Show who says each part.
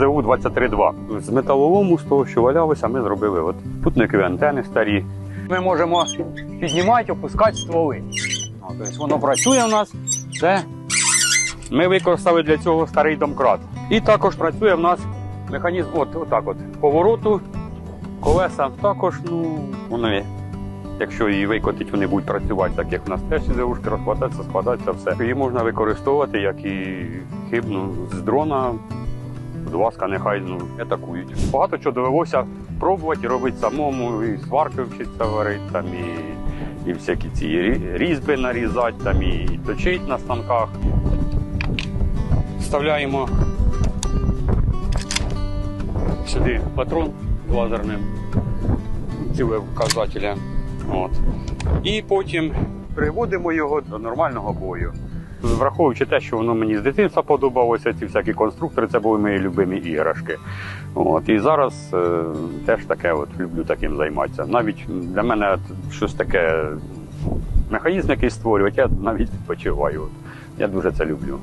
Speaker 1: ЗУ-23-2. З металолому, з того, що валялося, ми зробили от путникові антени старі. Ми можемо піднімати, опускати стволи. О, Тобто воно працює у нас. Це ми використали для цього старий домкрат. І також працює в нас механізм от, отак от, повороту, колеса також, ну, вони, якщо її викотить, вони будуть працювати, так як в нас теж ці ушки розкладаються, складаються, все. Її можна використовувати як і хибну з дрона. Будь ласка, нехай ну, атакують. Багато чого довелося пробувати, робити самому, і сварки вчитися варити, там, і, і всякі ці різьби нарізати, там, і точити на станках. Вставляємо сюди патрон лазерним цілевказателем. От. І потім приводимо його до нормального бою. Враховуючи те, що воно мені з дитинства подобалося, ці всякі конструктори, це були мої любимі іграшки. От. І зараз е, теж таке от, люблю таким займатися. Навіть для мене щось таке, механізм який створювати, я навіть відпочиваю. Я дуже це люблю.